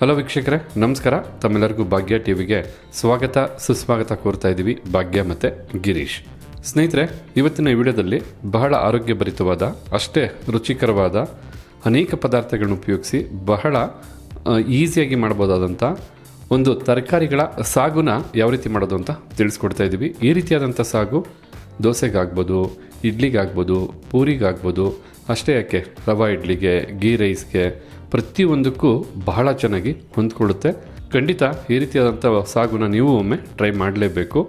Hello ವೀಕ್ಷಕರೇ, ನಮಸ್ಕಾರ. ತಮ್ಮೆಲ್ಲರಿಗೂ ಭಾಗ್ಯ ಟಿವಿಗೆ ಸ್ವಾಗತ, ಸುಸ್ವಾಗತ ಕೋರ್ತಾ ಇದ್ದೀವಿ ಭಾಗ್ಯ ಮತ್ತು ಗಿರೀಶ್. ಸ್ನೇಹಿತರೆ, ಇವತ್ತಿನ ವಿಡಿಯೋದಲ್ಲಿ ಬಹಳ ಆರೋಗ್ಯಭರಿತವಾದ, ಅಷ್ಟೇ ರುಚಿಕರವಾದ, ಅನೇಕ ಪದಾರ್ಥಗಳನ್ನ ಉಪಯೋಗಿಸಿ ಬಹಳ ಈಸಿಯಾಗಿ ಮಾಡ್ಬೋದಾದಂಥ ಒಂದು ತರಕಾರಿಗಳ ಸಾಗುನ ಯಾವ ರೀತಿ ಮಾಡೋದು ಅಂತ ತಿಳಿಸ್ಕೊಡ್ತಾ ಇದ್ದೀವಿ. ಈ ರೀತಿಯಾದಂಥ ಸಾಗು ದೋಸೆಗಾಗ್ಬೋದು, ಇಡ್ಲಿಗಾಗ್ಬೋದು, ಪೂರಿಗಾಗ್ಬೋದು ಅಷ್ಟೇ ಯಾಕೆ? ರವಾ ಇಡ್ಲಿಗೆ ಗೀ ರೈಸ್ಗೆ ಪ್ರತಿಯೊಂದಕ್ಕೂ ಬಹಳ ಚೆನ್ನಾಗಿ ಹೊಂದ್ಕೊಳ್ಳುತ್ತೆ. ಖಂಡಿತ ಈ ರೀತಿಯಾದಂಥ ಸಾಗುನ ನೀವು ಒಮ್ಮೆ ಟ್ರೈ ಮಾಡಲೇಬೇಕು.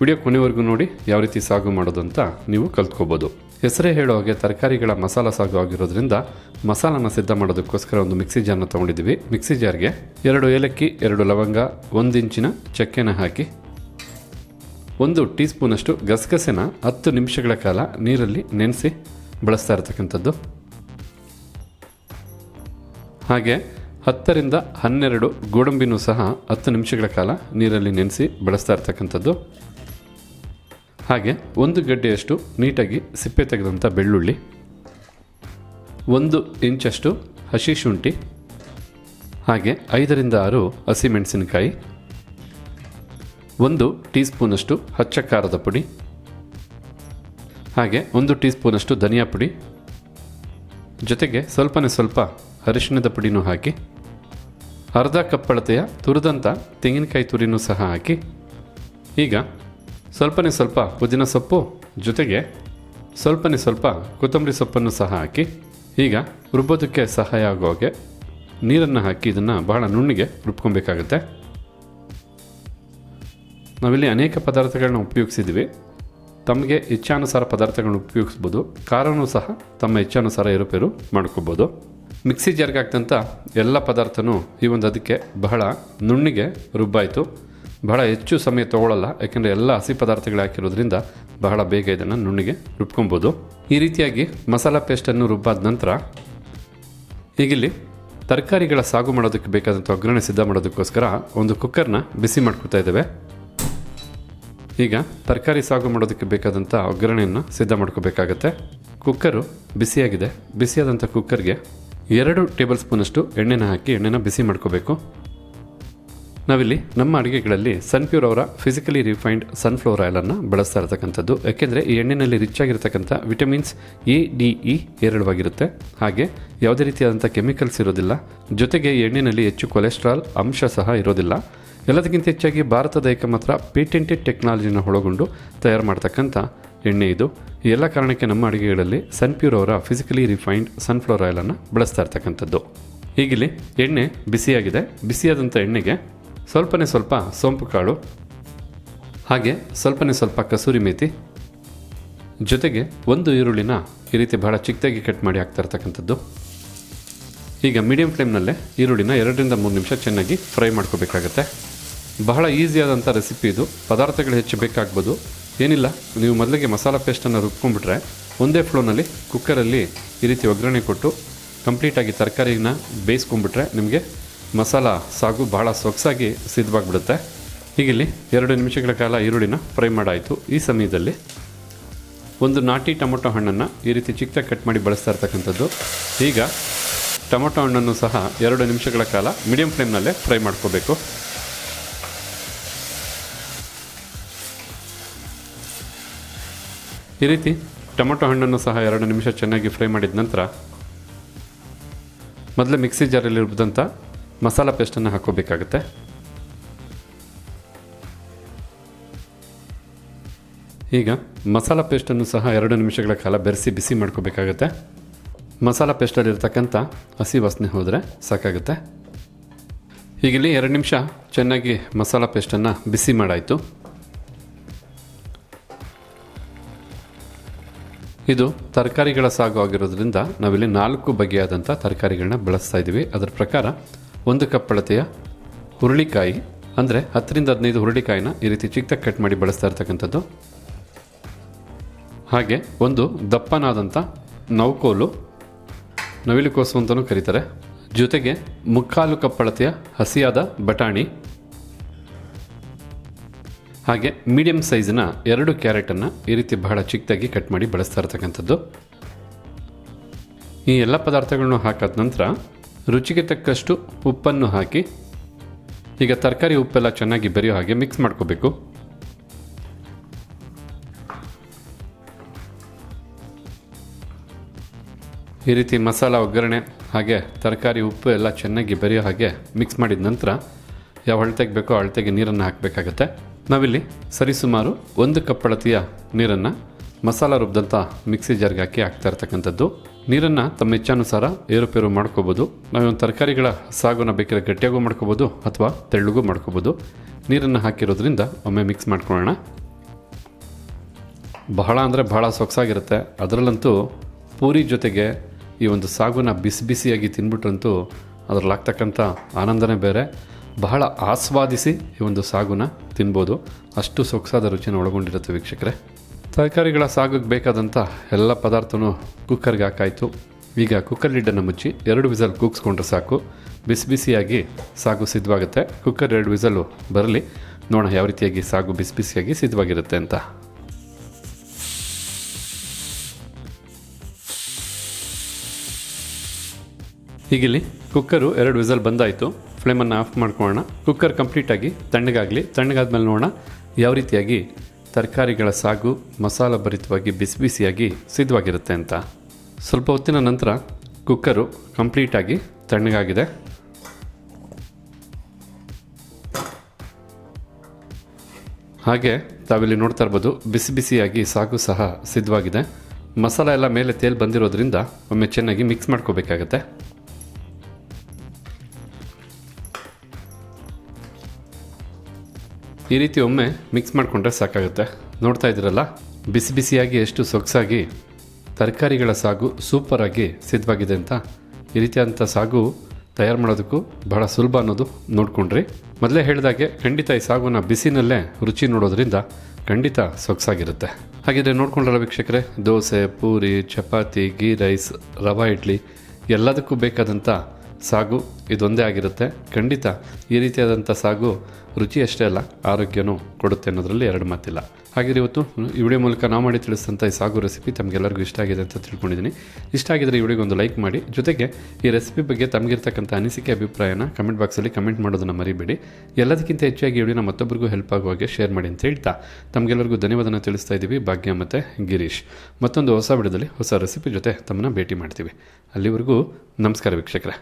ವಿಡಿಯೋ ಕೊನೆವರೆಗೂ ನೋಡಿ ಯಾವ ರೀತಿ ಸಾಗು ಮಾಡೋದು ಅಂತ ನೀವು ಕಲ್ತ್ಕೋಬೋದು. ಹೆಸರೇ ಹೇಳೋ ಹಾಗೆ ತರಕಾರಿಗಳ ಮಸಾಲ ಸಾಗು ಆಗಿರೋದ್ರಿಂದ ಮಸಾಲನ ಸಿದ್ಧ ಮಾಡೋದಕ್ಕೋಸ್ಕರ ಒಂದು ಮಿಕ್ಸಿ ಜಾರ್ನ ತೊಗೊಂಡಿದ್ದೀವಿ. ಮಿಕ್ಸಿ ಜಾರ್ಗೆ ಎರಡು ಏಲಕ್ಕಿ, ಎರಡು ಲವಂಗ, ಒಂದು ಇಂಚಿನ ಚಕ್ಕೆನ ಹಾಕಿ ಒಂದು ಟೀ ಸ್ಪೂನಷ್ಟು ಗಸಗಸೆನ ಹತ್ತು ನಿಮಿಷಗಳ ಕಾಲ ನೀರಲ್ಲಿ ನೆನೆಸಿ ಬಳಸ್ತಾ ಇರತಕ್ಕಂಥದ್ದು. ಹಾಗೆ ಹತ್ತರಿಂದ ಹನ್ನೆರಡು ಗೋಡಂಬಿನೂ ಸಹ ಹತ್ತು ನಿಮಿಷಗಳ ಕಾಲ ನೀರಲ್ಲಿ ನೆನೆಸಿ ಬಳಸ್ತಾ ಇರ್ತಕ್ಕಂಥದ್ದು. ಹಾಗೆ ಒಂದು ಗಡ್ಡೆಯಷ್ಟು ನೀಟಾಗಿ ಸಿಪ್ಪೆ ತೆಗೆದಂಥ ಬೆಳ್ಳುಳ್ಳಿ, ಒಂದು ಇಂಚಷ್ಟು ಹಸಿ ಶುಂಠಿ, ಹಾಗೆ ಐದರಿಂದ ಆರು ಹಸಿಮೆಣಸಿನಕಾಯಿ ಒಂದು ಟೀ ಸ್ಪೂನಷ್ಟು ಹಚ್ಚ ಖಾರದ ಪುಡಿ ಹಾಗೆ ಒಂದು ಟೀ ಸ್ಪೂನಷ್ಟು ಧನಿಯಾ ಪುಡಿ. ಜೊತೆಗೆ ಸ್ವಲ್ಪನೇ ಸ್ವಲ್ಪ ಅರಿಶಿಣದ ಪುಡಿನೂ ಹಾಕಿ, ಅರ್ಧ ಕಪ್ ಅಳತೆಯ ತುರಿದಂಥ ತೆಂಗಿನಕಾಯಿ ತುರಿನೂ ಸಹ ಹಾಕಿ, ಈಗ ಸ್ವಲ್ಪನೇ ಸ್ವಲ್ಪ ಪುದೀನ ಸೊಪ್ಪು, ಜೊತೆಗೆ ಸ್ವಲ್ಪನೇ ಸ್ವಲ್ಪ ಕೊತ್ತಂಬರಿ ಸೊಪ್ಪನ್ನು ಸಹ ಹಾಕಿ, ಈಗ ರುಬ್ಬೋದಕ್ಕೆ ಸಹಾಯ ಆಗೋ ಹಾಗೆ ನೀರನ್ನು ಹಾಕಿ ಇದನ್ನು ಬಹಳ ನುಣ್ಣಿಗೆ ರುಬ್ಕೊಬೇಕಾಗುತ್ತೆ. ನಾವಿಲ್ಲಿ ಅನೇಕ ಪದಾರ್ಥಗಳನ್ನ ಉಪಯೋಗಿಸಿದ್ದೀವಿ. ತಮಗೆ ಇಚ್ಛಾನುಸಾರ ಪದಾರ್ಥಗಳನ್ನು ಉಪಯೋಗಿಸ್ಬೋದು ಖಾರನೂ ಸಹ ತಮ್ಮ ಇಚ್ಛಾನುಸಾರ ಏರುಪೇರು ಮಾಡ್ಕೋಬೋದು. ಮಿಕ್ಸಿ ಜಾರ್ಗೆ ಹಾಕ್ದಂಥ ಎಲ್ಲ ಪದಾರ್ಥನೂ ಈ ಒಂದು ಅದಕ್ಕೆ ಬಹಳ ನುಣ್ಣಿಗೆ ರುಬ್ಬಾಯಿತು. ಬಹಳ ಹೆಚ್ಚು ಸಮಯ ತೊಗೊಳ್ಳಲ್ಲ ಯಾಕೆಂದರೆ ಎಲ್ಲ ಹಸಿ ಪದಾರ್ಥಗಳು ಹಾಕಿರೋದ್ರಿಂದ ಬಹಳ ಬೇಗ ಇದನ್ನು ನುಣ್ಣಿಗೆ ರುಬ್ಕೊಬೋದು. ಈ ರೀತಿಯಾಗಿ ಮಸಾಲ ಪೇಸ್ಟನ್ನು ರುಬ್ಬಾದ ನಂತರ ಈಗಿಲ್ಲಿ ತರಕಾರಿಗಳ ಸಾಗು ಮಾಡೋದಕ್ಕೆ ಬೇಕಾದಂಥ ಒಗ್ಗರಣೆ ಸಿದ್ಧ ಮಾಡೋದಕ್ಕೋಸ್ಕರ ಒಂದು ಕುಕ್ಕರ್ನ ಬಿಸಿ ಮಾಡ್ಕೊತಾ ಇದ್ದೇವೆ. ಈಗ ತರಕಾರಿ ಸಾಗು ಮಾಡೋದಕ್ಕೆ ಬೇಕಾದಂಥ ಒಗ್ಗರಣೆಯನ್ನು ಸಿದ್ಧ ಮಾಡ್ಕೋಬೇಕಾಗತ್ತೆ. ಕುಕ್ಕರು ಬಿಸಿಯಾಗಿದೆ. ಬಿಸಿಯಾದಂಥ ಕುಕ್ಕರ್ಗೆ ಎರಡು ಟೇಬಲ್ ಸ್ಪೂನಷ್ಟು ಎಣ್ಣೆನ ಹಾಕಿ ಎಣ್ಣೆನ ಬಿಸಿ ಮಾಡ್ಕೋಬೇಕು. ನಾವಿಲ್ಲಿ ನಮ್ಮ ಅಡುಗೆಗಳಲ್ಲಿ ಸನ್ಪ್ಯೂರ್ ಅವರ ಫಿಸಿಕಲಿ ರಿಫೈನ್ಡ್ ಸನ್ಫ್ಲವರ್ ಆಯಿಲನ್ನು ಬಳಸ್ತಾ ಇರತಕ್ಕಂಥದ್ದು. ಯಾಕೆಂದರೆ ಈ ಎಣ್ಣೆಯಲ್ಲಿ ರಿಚ್ ಆಗಿರತಕ್ಕಂಥ ವಿಟಮಿನ್ಸ್ ಎ ಡಿ ಇ ಹೇರಳವಾಗಿರುತ್ತೆ. ಹಾಗೆ ಯಾವುದೇ ರೀತಿಯಾದಂಥ ಕೆಮಿಕಲ್ಸ್ ಇರೋದಿಲ್ಲ. ಜೊತೆಗೆ ಎಣ್ಣೆಯಲ್ಲಿ ಹೆಚ್ಚು ಕೊಲೆಸ್ಟ್ರಾಲ್ ಅಂಶ ಸಹ ಇರೋದಿಲ್ಲ. ಎಲ್ಲದಕ್ಕಿಂತ ಹೆಚ್ಚಾಗಿ ಭಾರತದ ಏಕಮಾತ್ರ ಪೇಟೆಂಟೆಡ್ ಟೆಕ್ನಾಲಜಿನ ಒಳಗೊಂಡು ತಯಾರು ಮಾಡ್ತಕ್ಕಂಥ ಎಣ್ಣೆ ಇದು. ಈ ಎಲ್ಲ ಕಾರಣಕ್ಕೆ ನಮ್ಮ ಅಡುಗೆಗಳಲ್ಲಿ ಸನ್ಪ್ಯೂರ್ ಅವರ ಫಿಸಿಕಲಿ ರಿಫೈನ್ಡ್ ಸನ್ಫ್ಲವರ್ ಆಯಿಲನ್ನು ಬಳಸ್ತಾ ಇರ್ತಕ್ಕಂಥದ್ದು. ಈಗಿಲ್ಲಿ ಎಣ್ಣೆ ಬಿಸಿಯಾಗಿದೆ. ಬಿಸಿಯಾದಂಥ ಎಣ್ಣೆಗೆ ಸ್ವಲ್ಪನೇ ಸ್ವಲ್ಪ ಸೋಂಪು ಕಾಳು, ಹಾಗೆ ಸ್ವಲ್ಪನೇ ಸ್ವಲ್ಪ ಕಸೂರಿ ಮೇತಿ, ಜೊತೆಗೆ ಒಂದು ಈರುಳ್ಳಿನ ಈ ರೀತಿ ಬಹಳ ಚಿಕ್ಕದಾಗಿ ಕಟ್ ಮಾಡಿ ಹಾಕ್ತಾ ಇರ್ತಕ್ಕಂಥದ್ದು. ಈಗ ಮೀಡಿಯಂ ಫ್ಲೇಮ್ನಲ್ಲೇ ಈರುಳ್ಳಿನ ಎರಡರಿಂದ ಮೂರು ನಿಮಿಷ ಚೆನ್ನಾಗಿ ಫ್ರೈ ಮಾಡ್ಕೋಬೇಕಾಗತ್ತೆ. ಬಹಳ ಈಸಿಯಾದಂಥ ರೆಸಿಪಿ ಇದು. ಪದಾರ್ಥಗಳು ಹೆಚ್ಚು ಬೇಕಾಗ್ಬೋದು. ಏನಿಲ್ಲ, ನೀವು ಮೊದಲಿಗೆ ಮಸಾಲ ಪೇಸ್ಟನ್ನು ರುಬ್ಕೊಂಡ್ಬಿಟ್ರೆ ಒಂದೇ ಫ್ಲೋನಲ್ಲಿ ಕುಕ್ಕರಲ್ಲಿ ಈ ರೀತಿ ಒಗ್ಗರಣೆ ಕೊಟ್ಟು ಕಂಪ್ಲೀಟಾಗಿ ತರಕಾರಿನ ಬೇಯಿಸ್ಕೊಂಡ್ಬಿಟ್ರೆ ನಿಮಗೆ ಮಸಾಲ ಸಾಗು ಬಹಳ ಸೊಗಸಾಗಿ ಸಿದ್ಧವಾಗಿಬಿಡುತ್ತೆ. ಹೀಗಿಲ್ಲಿ ಎರಡು ನಿಮಿಷಗಳ ಕಾಲ ಈರುಳ್ಳಿನ ಫ್ರೈ ಮಾಡಾಯಿತು. ಈ ಸಮಯದಲ್ಲಿ ಒಂದು ನಾಟಿ ಟೊಮೊಟೊ ಹಣ್ಣನ್ನು ಈ ರೀತಿ ಚಿಕ್ಕ ಕಟ್ ಮಾಡಿ ಬಳಸ್ತಾ ಇರ್ತಕ್ಕಂಥದ್ದು. ಈಗ ಟೊಮೊಟೊ ಹಣ್ಣನ್ನು ಸಹ ಎರಡು ನಿಮಿಷಗಳ ಕಾಲ ಮೀಡಿಯಂ ಫ್ಲೇಮ್ನಲ್ಲೇ ಫ್ರೈ ಮಾಡ್ಕೋಬೇಕು. ಈ ರೀತಿ ಟೊಮೊಟೊ ಹಣ್ಣನ್ನು ಸಹ ಎರಡು ನಿಮಿಷ ಚೆನ್ನಾಗಿ ಫ್ರೈ ಮಾಡಿದ ನಂತರ ಮೊದಲೇ ಮಿಕ್ಸಿ ಜಾರಲ್ಲಿ ರುಬ್ಬಿದಂಥ ಮಸಾಲ ಪೇಸ್ಟನ್ನು ಹಾಕೋಬೇಕಾಗುತ್ತೆ. ಈಗ ಮಸಾಲ ಪೇಸ್ಟನ್ನು ಸಹ ಎರಡು ನಿಮಿಷಗಳ ಕಾಲ ಬೆರೆಸಿ ಬಿಸಿ ಮಾಡ್ಕೋಬೇಕಾಗತ್ತೆ. ಮಸಾಲ ಪೇಸ್ಟಲ್ಲಿರ್ತಕ್ಕಂಥ ಹಸಿ ವಾಸನೆ ಹೋದರೆ ಸಾಕಾಗುತ್ತೆ. ಹೀಗಿಲ್ಲಿ ಎರಡು ನಿಮಿಷ ಚೆನ್ನಾಗಿ ಮಸಾಲ ಪೇಸ್ಟನ್ನು ಬಿಸಿ ಮಾಡಾಯಿತು. ಇದು ತರಕಾರಿಗಳ ಸಾಗು ಆಗಿರೋದ್ರಿಂದ ನಾವಿಲ್ಲಿ ನಾಲ್ಕು ಬಗೆಯಾದಂಥ ತರಕಾರಿಗಳನ್ನ ಬಳಸ್ತಾ ಇದ್ದೀವಿ. ಅದರ ಪ್ರಕಾರ ಒಂದು ಕಪ್ ಅಳತೆಯ ಹುರುಳಿಕಾಯಿ, ಅಂದರೆ ಹತ್ತರಿಂದ ಹದಿನೈದು ಹುರುಳಿಕಾಯಿನ ಈ ರೀತಿ ಚಿಕ್ಕದಾಗಿ ಕಟ್ ಮಾಡಿ ಬಳಸ್ತಾ ಇರ್ತಕ್ಕಂಥದ್ದು. ಹಾಗೆ ಒಂದು ದಪ್ಪನಾದಂಥ ನೌಕೋಲು ನವಿಲುಕೋಸು ಅಂತಲೂ ಕರೀತಾರೆ. ಜೊತೆಗೆ ಮುಕ್ಕಾಲು ಕಪ್ ಅಳತೆಯ ಹಸಿಯಾದ ಬಟಾಣಿ ಹಾಗೆ ಮೀಡಿಯಂ ಸೈಜಿನ ಎರಡು ಕ್ಯಾರೆಟನ್ನು ಈ ರೀತಿ ಬಹಳ ಚಿಕ್ಕದಾಗಿ ಕಟ್ ಮಾಡಿ ಬಳಸ್ತಾ ಇರ್ತಕ್ಕಂಥದ್ದು. ಈ ಎಲ್ಲ ಪದಾರ್ಥಗಳನ್ನು ಹಾಕಾದ ನಂತರ ರುಚಿಗೆ ತಕ್ಕಷ್ಟು ಉಪ್ಪನ್ನು ಹಾಕಿ, ಈಗ ತರಕಾರಿ ಉಪ್ಪೆಲ್ಲ ಚೆನ್ನಾಗಿ ಬೆರೆಯೋ ಹಾಗೆ ಮಿಕ್ಸ್ ಮಾಡ್ಕೋಬೇಕು. ಈ ರೀತಿ ಮಸಾಲ ಒಗ್ಗರಣೆ ಹಾಗೆ ತರಕಾರಿ ಉಪ್ಪು ಎಲ್ಲ ಚೆನ್ನಾಗಿ ಬೆರೆಯೋ ಹಾಗೆ ಮಿಕ್ಸ್ ಮಾಡಿದ ನಂತರ ಯಾವ ಅಳತೆಗೆ ಬೇಕೋ ಅಳತೆಗೆ ನೀರನ್ನು ಹಾಕಬೇಕಾಗತ್ತೆ. ನಾವಿಲ್ಲಿ ಸರಿಸುಮಾರು ಒಂದು ಕಪ್ ಅಳತೆಯ ನೀರನ್ನು ಮಸಾಲ ರುಬ್ಬಿದಂಥ ಮಿಕ್ಸಿ ಜಾರ್ಗೆ ಹಾಕಿ ಹಾಕ್ತಾ ಇರ್ತಕ್ಕಂಥದ್ದು. ನೀರನ್ನು ತಮ್ಮ ಇಚ್ಛಾನುಸಾರ ಏರುಪೇರು ಮಾಡ್ಕೋಬೋದು. ನಾವೇನು ತರಕಾರಿಗಳ ಸಾಗುನ ಬೇಕಾದ್ರೆ ಗಟ್ಟಿಯಾಗೂ ಮಾಡ್ಕೋಬೋದು ಅಥವಾ ತೆಳ್ಳಗೂ ಮಾಡ್ಕೋಬೋದು. ನೀರನ್ನು ಹಾಕಿರೋದ್ರಿಂದ ಒಮ್ಮೆ ಮಿಕ್ಸ್ ಮಾಡ್ಕೊಳ್ಳೋಣ. ಬಹಳ ಅಂದರೆ ಬಹಳ ಸೊಗಸಾಗಿರುತ್ತೆ. ಅದರಲ್ಲಂತೂ ಪೂರಿ ಜೊತೆಗೆ ಈ ಒಂದು ಸಾಗುನ ಬಿಸಿ ಬಿಸಿಯಾಗಿ ತಿನ್ಬಿಟ್ರಂತೂ ಅದರಲ್ಲಾಗ್ತಕ್ಕಂಥ ಆನಂದನೇ ಬೇರೆ. ಬಹಳ ಆಸ್ವಾದಿಸಿ ಈ ಒಂದು ಸಾಗುನ ತಿನ್ಬೋದು. ಅಷ್ಟು ಸೊಗಸಾದ ರುಚಿನ ಒಳಗೊಂಡಿರುತ್ತೆ ವೀಕ್ಷಕರೇ. ತರಕಾರಿಗಳ ಸಾಗಕ್ಕೆ ಬೇಕಾದಂಥ ಎಲ್ಲ ಪದಾರ್ಥನೂ ಕುಕ್ಕರ್ಗೆ ಹಾಕಾಯಿತು. ಈಗ ಕುಕ್ಕರ್ ಲಿಡ್ಡನ್ನು ಮುಚ್ಚಿ ಎರಡು ವಿಸಲ್ ಕೂಗಿಸ್ಕೊಂಡ್ರೆ ಸಾಕು. ಬಿಸಿ ಬಿಸಿಯಾಗಿ ಸಾಗು ಸಿದ್ಧವಾಗುತ್ತೆ. ಕುಕ್ಕರ್ ಎರಡು ವಿಸಲು ಬರಲಿ. ನೋಡೋಣ ಯಾವ ರೀತಿಯಾಗಿ ಸಾಗು ಬಿಸಿ ಬಿಸಿಯಾಗಿ ಸಿದ್ಧವಾಗಿರುತ್ತೆ ಅಂತ. ಈಗಿಲ್ಲಿ ಕುಕ್ಕರು ಎರಡು ವಿಸಲ್ ಬಂದಾಯಿತು. ಫ್ಲೇಮನ್ನು ಆಫ್ ಮಾಡ್ಕೊಳ್ಳೋಣ. ಕುಕ್ಕರ್ ಕಂಪ್ಲೀಟಾಗಿ ತಣ್ಣಗಾಗಲಿ. ತಣ್ಣಗಾದ್ಮೇಲೆ ನೋಡೋಣ ಯಾವ ರೀತಿಯಾಗಿ ತರಕಾರಿಗಳ ಸಾಗು ಮಸಾಲ ಭರಿತವಾಗಿ ಬಿಸಿ ಬಿಸಿಯಾಗಿ ಸಿದ್ಧವಾಗಿರುತ್ತೆ ಅಂತ. ಸ್ವಲ್ಪ ಹೊತ್ತಿನ ನಂತರ ಕುಕ್ಕರು ಕಂಪ್ಲೀಟಾಗಿ ತಣ್ಣಗಾಗಿದೆ. ಹಾಗೆ ತಾವಿಲ್ಲಿ ನೋಡ್ತಾ ಇರ್ಬೋದು ಬಿಸಿ ಬಿಸಿಯಾಗಿ ಸಾಗು ಸಹ ಸಿದ್ಧವಾಗಿದೆ. ಮಸಾಲ ಎಲ್ಲ ಮೇಲೆ ತೇಲ್ ಬಂದಿರೋದ್ರಿಂದ ಒಮ್ಮೆ ಚೆನ್ನಾಗಿ ಮಿಕ್ಸ್ ಮಾಡ್ಕೋಬೇಕಾಗತ್ತೆ. ಈ ರೀತಿ ಒಮ್ಮೆ ಮಿಕ್ಸ್ ಮಾಡಿಕೊಂಡ್ರೆ ಸಾಕಾಗುತ್ತೆ. ನೋಡ್ತಾ ಇದ್ದೀರಲ್ಲ? ಬಿಸಿ ಬಿಸಿಯಾಗಿ ಎಷ್ಟು ಸೊಗಸಾಗಿ ತರಕಾರಿಗಳ ಸಾಗು ಸೂಪರಾಗಿ ಸಿದ್ಧವಾಗಿದೆ ಅಂತ. ಈ ರೀತಿಯಾದಂಥ ಸಾಗು ತಯಾರು ಮಾಡೋದಕ್ಕೂ ಬಹಳ ಸುಲಭ ಅನ್ನೋದು ನೋಡ್ಕೊಂಡ್ರಿ. ಮೊದಲೇ ಹೇಳಿದಾಗೆ ಖಂಡಿತ ಈ ಸಾಗುನ ಬಿಸಿನಲ್ಲೇ ರುಚಿ ನೋಡೋದ್ರಿಂದ ಖಂಡಿತ ಸೊಗಸಾಗಿರುತ್ತೆ. ಹಾಗಿದ್ರೆ ನೋಡ್ಕೊಂಡ್ರಲ್ಲ ವೀಕ್ಷಕರೇ, ದೋಸೆ, ಪೂರಿ, ಚಪಾತಿ, ಗೀ, ರೈಸ್, ರವಾ, ಇಡ್ಲಿ ಎಲ್ಲದಕ್ಕೂ ಬೇಕಾದಂಥ ಸಾಗು ಇದೊಂದೇ ಆಗಿರುತ್ತೆ. ಖಂಡಿತ ಈ ರೀತಿಯಾದಂಥ ಸಾಗು ರುಚಿ ಅಷ್ಟೇ ಅಲ್ಲ, ಆರೋಗ್ಯನೂ ಕೊಡುತ್ತೆ ಅನ್ನೋದರಲ್ಲಿ ಎರಡು ಮಾತಿಲ್ಲ. ಹಾಗಿದ್ರೆ ಇವತ್ತು ಈ ವಿಡಿಯೋ ಮೂಲಕ ನಾವು ಮಾಡಿ ತಿಳಿಸಿದಂಥ ಈ ಸಾಗು ರೆಸಿಪಿ ತಮಗೆಲ್ಲರಿಗೂ ಇಷ್ಟ ಆಗಿದೆ ಅಂತ ತಿಳ್ಕೊಂಡಿದ್ದೀನಿ. ಇಷ್ಟ ಆಗಿದ್ರೆ ಈ ವಿಡಿಯೋಗೆ ಒಂದು ಲೈಕ್ ಮಾಡಿ, ಜೊತೆಗೆ ಈ ರೆಸಿಪಿ ಬಗ್ಗೆ ತಮಗಿರ್ತಕ್ಕಂಥ ಅನಿಸಿಕೆ, ಅಭಿಪ್ರಾಯನ ಕಮೆಂಟ್ ಬಾಕ್ಸಲ್ಲಿ ಕಮೆಂಟ್ ಮಾಡೋದನ್ನು ಮರಿಬೇಡಿ. ಎಲ್ಲದಕ್ಕಿಂತ ಹೆಚ್ಚಾಗಿ ಈ ವಿಡಿಯೋನ ಮತ್ತೊಬ್ಬರಿಗೂ ಹೆಲ್ಪ್ ಆಗುವ ಹಾಗೆ ಶೇರ್ ಮಾಡಿ ಅಂತ ಹೇಳ್ತಾ ತಮಗೆಲ್ಲರಿಗೂ ಧನ್ಯವಾದನ ತಿಳಿಸ್ತಾ ಇದ್ದೀವಿ. ಭಾಗ್ಯ ಮತ್ತು ಗಿರೀಶ್. ಮತ್ತೊಂದು ಹೊಸ ವಿಡಿಯೋದಲ್ಲಿ ಹೊಸ ರೆಸಿಪಿ ಜೊತೆ ತಮ್ಮನ್ನ ಭೇಟಿ ಮಾಡ್ತೀವಿ. ಅಲ್ಲಿವರೆಗೂ ನಮಸ್ಕಾರ ವೀಕ್ಷಕರೇ.